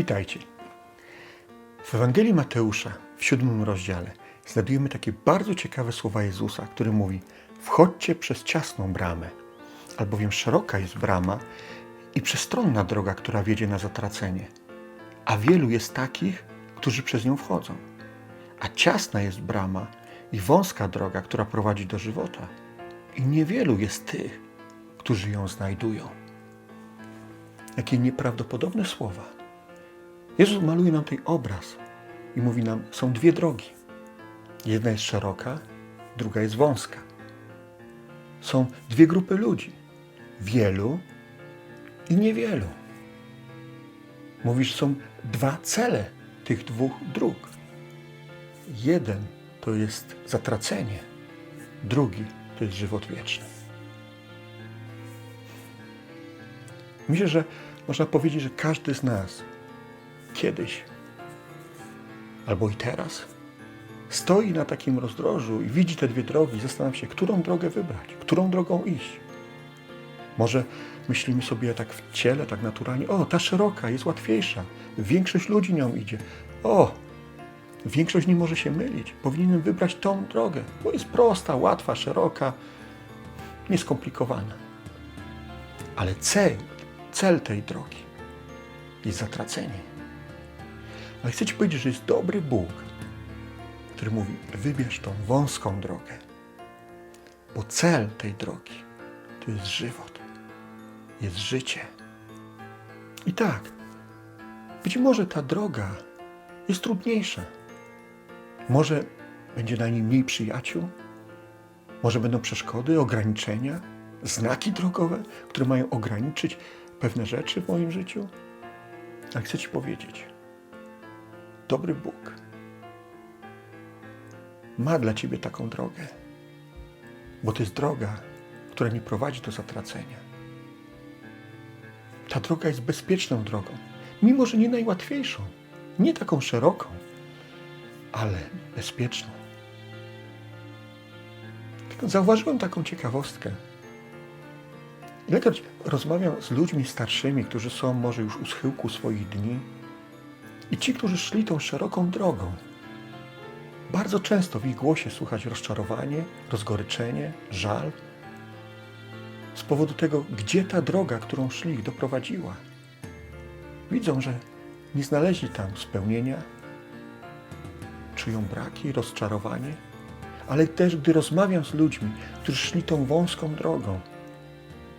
Witajcie. W Ewangelii Mateusza w siódmym rozdziale znajdujemy takie bardzo ciekawe słowa Jezusa, który mówi: Wchodźcie przez ciasną bramę, albowiem szeroka jest brama i przestronna droga, która wiedzie na zatracenie, a wielu jest takich, którzy przez nią wchodzą. A ciasna jest brama i wąska droga, która prowadzi do żywota, i niewielu jest tych, którzy ją znajdują. Jakie nieprawdopodobne słowa. Jezus maluje nam ten obraz i mówi nam, są dwie drogi. Jedna jest szeroka, druga jest wąska. Są dwie grupy ludzi. Wielu i niewielu. Mówisz, są dwa cele tych dwóch dróg. Jeden to jest zatracenie, drugi to jest żywot wieczny. Myślę, że można powiedzieć, że każdy z nas kiedyś albo i teraz stoi na takim rozdrożu i widzi te dwie drogi zastanawia się, którą drogę wybrać, którą drogą iść. Może myślimy sobie tak w ciele, tak naturalnie, o, ta szeroka jest łatwiejsza, większość ludzi nią idzie. O, większość nie może się mylić, powinienem wybrać tą drogę, bo jest prosta, łatwa, szeroka, nieskomplikowana. Ale cel, cel tej drogi jest zatracenie. Ale chcę Ci powiedzieć, że jest dobry Bóg, który mówi: wybierz tą wąską drogę, bo cel tej drogi to jest żywot, jest życie. I tak, być może ta droga jest trudniejsza. Może będzie na niej mniej przyjaciół, może będą przeszkody, ograniczenia, znaki drogowe, które mają ograniczyć pewne rzeczy w moim życiu. Ale chcę Ci powiedzieć, dobry Bóg ma dla Ciebie taką drogę, bo to jest droga, która nie prowadzi do zatracenia. Ta droga jest bezpieczną drogą, mimo że nie najłatwiejszą, nie taką szeroką, ale bezpieczną. Zauważyłem taką ciekawostkę. Ilekroć rozmawiam z ludźmi starszymi, którzy są może już u schyłku swoich dni, i ci, którzy szli tą szeroką drogą, bardzo często w ich głosie słychać rozczarowanie, rozgoryczenie, żal. Z powodu tego, gdzie ta droga, którą szli, doprowadziła. Widzą, że nie znaleźli tam spełnienia, czują braki, rozczarowanie, ale też gdy rozmawiam z ludźmi, którzy szli tą wąską drogą,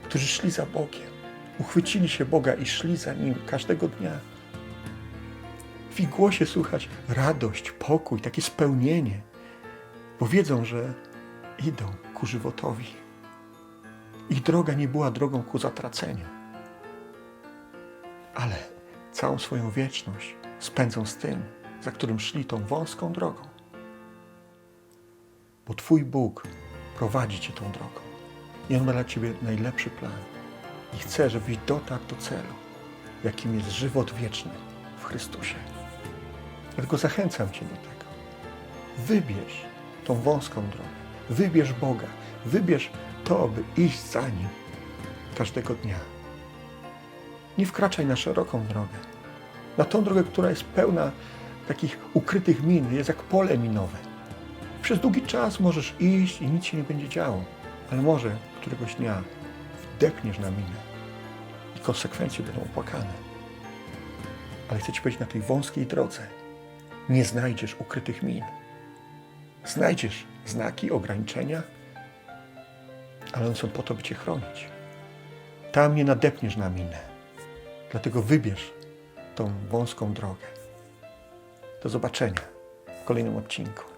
którzy szli za Bogiem, uchwycili się Boga i szli za Nim każdego dnia, w ich głosie słychać radość, pokój, takie spełnienie, bo wiedzą, że idą ku żywotowi. Ich droga nie była drogą ku zatraceniu, ale całą swoją wieczność spędzą z tym, za którym szli tą wąską drogą. Bo Twój Bóg prowadzi Cię tą drogą i On ma dla Ciebie najlepszy plan i chce, żebyś dotarł do celu, jakim jest żywot wieczny w Chrystusie. Dlatego zachęcam Cię do tego. Wybierz tą wąską drogę. Wybierz Boga. Wybierz to, by iść za Nim każdego dnia. Nie wkraczaj na szeroką drogę. Na tą drogę, która jest pełna takich ukrytych min, jest jak pole minowe. Przez długi czas możesz iść i nic się nie będzie działo, ale może któregoś dnia wdepniesz na minę i konsekwencje będą opłakane. Ale chcę Ci powiedzieć, na tej wąskiej drodze nie znajdziesz ukrytych min. Znajdziesz znaki, ograniczenia, ale one są po to, by Cię chronić. Tam nie nadepniesz na minę. Dlatego wybierz tą wąską drogę. Do zobaczenia w kolejnym odcinku.